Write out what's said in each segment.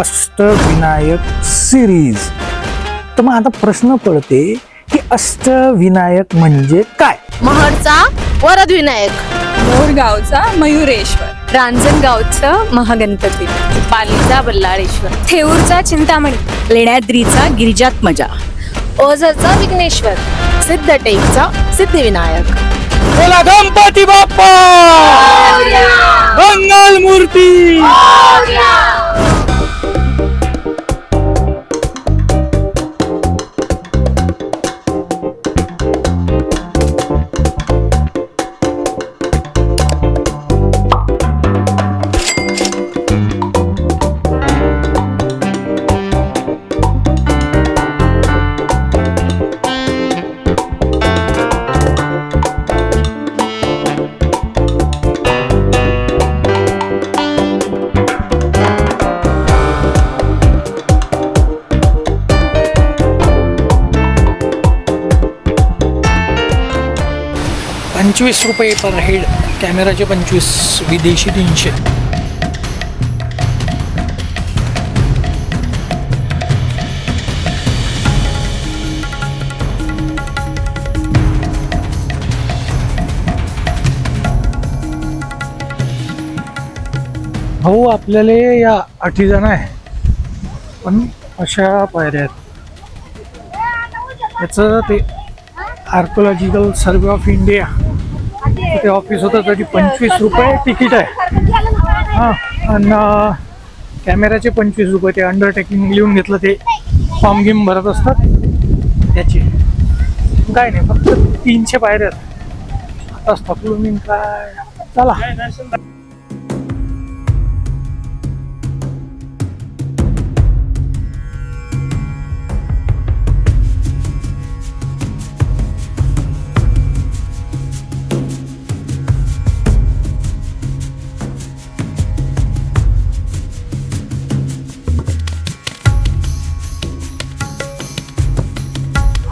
Ashtavinayak series तर मग आता प्रश्न पडते की अष्टविनायक म्हणजे काय? महडचा वरद विनायक मोरगावचा मयुरेश्वर. रांजणगावचं महागणपती. पालीचा बल्लाळेश्वर. थेऊरचा चिंतामणी. लेण्याद्रीचा गिरिजात्मजा ओझरचा विघ्नेश्वर. सिद्धटेकचा सिद्धिविनायक. बोला गणपती बाप्पा! मंगल मूर्ती! पंचवीस रुपये पर हेड. कॅमेराचे पंचवीस विदेशी तीनशे. भाऊ आपल्याला या आठी जण आहे. पण अशा पायऱ्या आहेत. याचं ते आर्कोलॉजिकल सर्वे ऑफ इंडिया ते ऑफिस होतं त्याची पंचवीस रुपये तिकीट आहे. हां आणि कॅमेऱ्याचे पंचवीस रुपये ते अंडरटेकिंग लिहून घेतलं ते फॉर्म गिम भरत असतात. त्याचे. काय नाही फक्त तीनशे पायऱ्या आहेत. आताच थकलो मी काय? चला.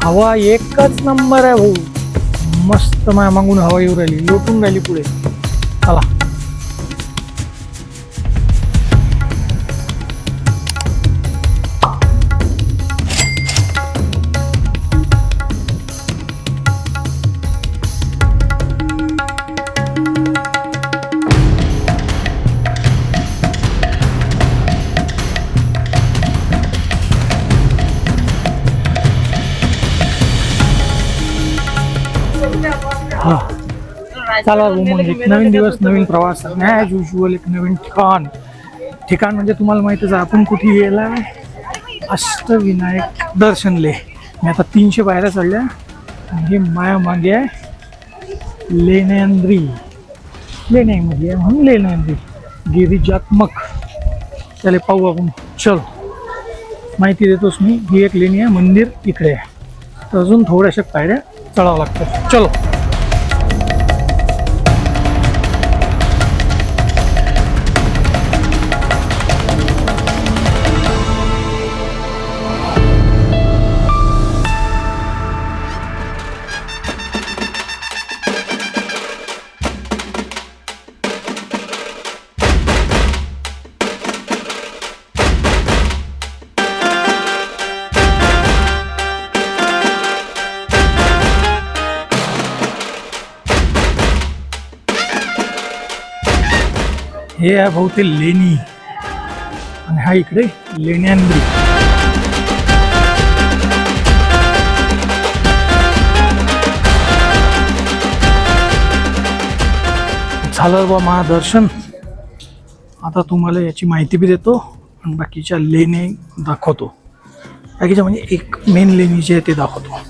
हवा एकच नंबर आहे भाऊ. मस्त माया मागून हवा येऊ राहिली लोटून राहिली पुढे. हा. चला मग एक नवीन दिवस नवीन प्रवास. ॲज युजल एक नवीन ठिकाण. ठिकाण म्हणजे तुम्हाला माहितच आहे आपण कुठे गेला अष्टविनायक दर्शनले मी आता तीनशे पायऱ्या चढल्या. आणि हे माया मागे आहे. लेण्यांद्री. लेण्यांमध्ये आहे म्हणून लेण्यांद्री. गिरिजात्मक. त्याला पाहू आपण. चलो. माहिती देतोस मी. ही एक लेणी आहे मंदिर इकडे आहे. तर अजून थोड्याशा पायऱ्या चढावं लागतात. चलो. हे आहे भाऊ ते लेणी. आणि हा इकडे लेण्यांद्री झालं बा महादर्शन. आता तुम्हाला याची माहिती बी देतो आणि बाकीच्या लेणे दाखवतो. बाकीच्या म्हणजे एक मेन लेणी जे आहे ते दाखवतो.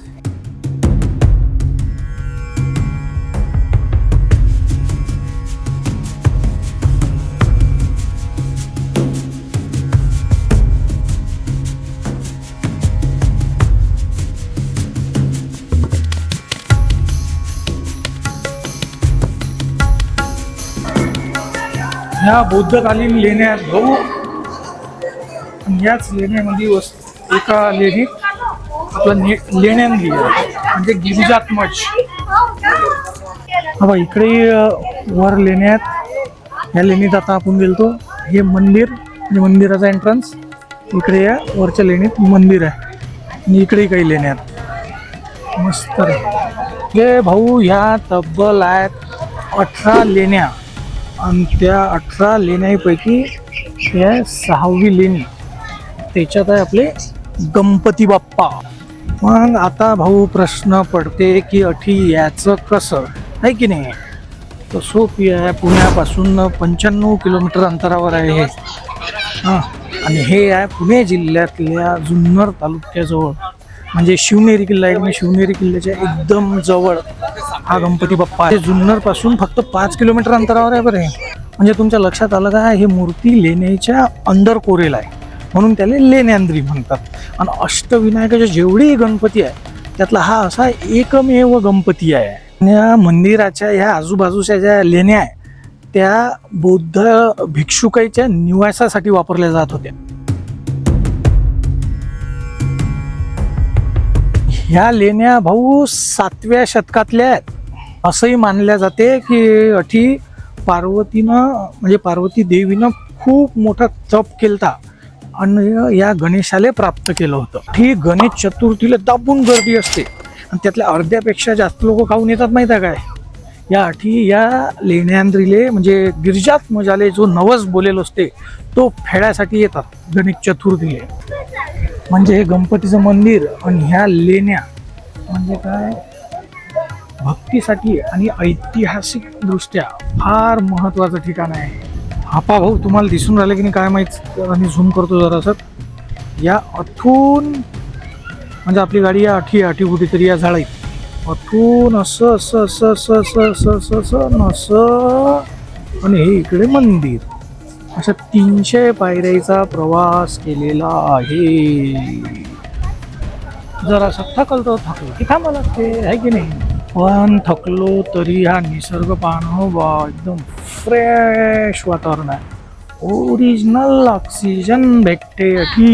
ह्या बौद्धकालीन लेण्या भाऊ. याच लेण्यामध्ये वस एका लेणीत आपलं ने लेण्यांगी म्हणजे गिरिजात्मज हा इकडे वर लेण्यात ह्या लेणीत आता आपण गेलतो. हे मंदिर म्हणजे मंदिराचा एंट्रन्स इकडे या वरच्या लेणीत मंदिर आहे. आणि इकडे काही लेण्यात. मस्त रे हे भाऊ ह्या तब्बल आहेत अठरा लेण्या. आणि त्या अठरा लेण्यापैकी हे सहावी लेणी त्याच्यात आहे आपले गणपती बाप्पा. मग आता भाऊ प्रश्न पडते की अठी याचं कसं? आहे की नाही? तर सोपी आहे पुण्यापासून पंच्याण्णव किलोमीटर अंतरावर आहे हे. हां आणि हे आहे पुणे जिल्ह्यातल्या जुन्नर तालुक्याजवळ. म्हणजे शिवनेरी किल्ला आहे म्हणजे शिवनेरी किल्ल्याच्या एकदम जवळ हा गणपती बाप्पा आहे. जुन्नरपासून फक्त पाच किलोमीटर अंतरावर आहे बरं म्हणजे तुमच्या लक्षात आलं का ही मूर्ती लेण्याच्या अंदर कोरेल आहे. म्हणून त्याला लेण्यांद्री म्हणतात. आणि अष्टविनायकाचे जेवढी गणपती आहे त्यातला हा असा एकमेव गणपती आहे. या मंदिराच्या ह्या आजूबाजूच्या ज्या लेण्या आहे त्या बौद्ध भिक्षुकाईच्या निवासासाठी वापरल्या जात होत्या. ह्या लेण्या भाऊ सातव्या शतकातल्या आहेत. असंही मानल्या जाते की अठी पार्वतीनं म्हणजे पार्वती देवीनं खूप मोठा तप केलता आणि या गणेशाला प्राप्त केलं होतं. ही गणेश चतुर्थीला दाबून गर्दी असते. आणि त्यातल्या अर्ध्यापेक्षा जास्त लोक खाऊन येतात माहीत आहे काय? या अठी या लेण्यांद्रीले म्हणजे गिरजात मजाले जो नवस बोलेलो असते तो फेड्यासाठी येतात गणेश चतुर्थीले. म्हणजे हे गणपतीचं मंदिर आणि ह्या लेण्या म्हणजे काय भक्तीसाठी आणि ऐतिहासिक दृष्ट्या फार महत्वाचं ठिकाण आहे आपा भाऊ तुम्हाला दिसून राहिलं की नाही काय माहीत आम्ही झूम करतो जरासं या अठून म्हणजे आपली गाडी या अठी अठी कुठेतरी या झाडाईत अठून असं असं असं असं असं असं असं असं आणि हे इकडे मंदिर अशा तीनशे पायऱ्याचा प्रवास केलेला आहे. जरा थकल तर थकलो की थांबा लागते आहे की नाही? पण थकलो तरी हा निसर्ग पाहणं बा एकदम फ्रेश वातावरण आहे. ओरिजिनल ऑक्सिजन भेटते अठी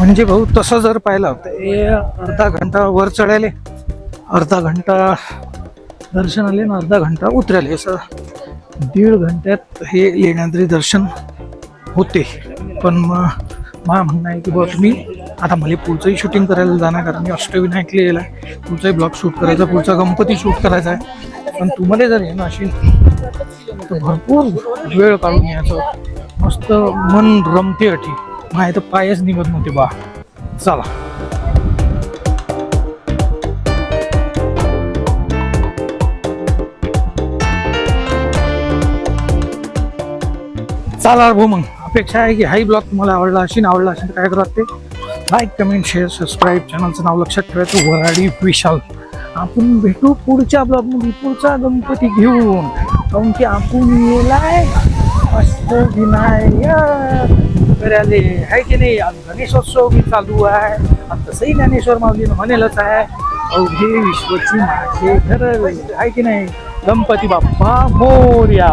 म्हणजे भाऊ तसं जर पाहिलं तर हे अर्धा घंटा वर चढायले अर्धा घंटा दर्शन आले अर्धा घंटा उतरायले. असं दीड घंट्यात हे लेण्याद्री दर्शन होते. पण मग मा म्हणणं आहे की बाबा तुम्ही आता मला पुढचंही शूटिंग करायला जाणार कारण मी अष्टविनायक लिहिलेला आहे. पुढचाही ब्लॉग शूट करायचा पुढचा गणपती शूट करायचा आहे. पण तुम्हाला जर येणं असेल तर भरपूर वेळ काढून यायचं मस्त मन रमते अटी. माय तर पायच निघत नव्हते बा. चला. चला भाऊ मग. अपेक्षा आहे की हाही ब्लॉग तुम्हाला आवडला असेल आवडला असेल तर काय करा ते लाईक कमेंट शेअर सबस्क्राईब चॅनलचं नाव लक्षात ठेवायचं. वराडी विशाल. आपण भेटू पुढच्या ब्लॉगमध्ये. पुढचा गणपती घेऊन. काऊन की आपण येलाय. अष्टविनायक करायले आहे की नाही? आज गणेशोत्सव बी चालू आहे. आणि तसंही ज्ञानेश्वर माऊलीनं म्हणेलच आहे अवघे विश्वची माझे घर आहे की नाही? गणपती बाप्पा मोर्या.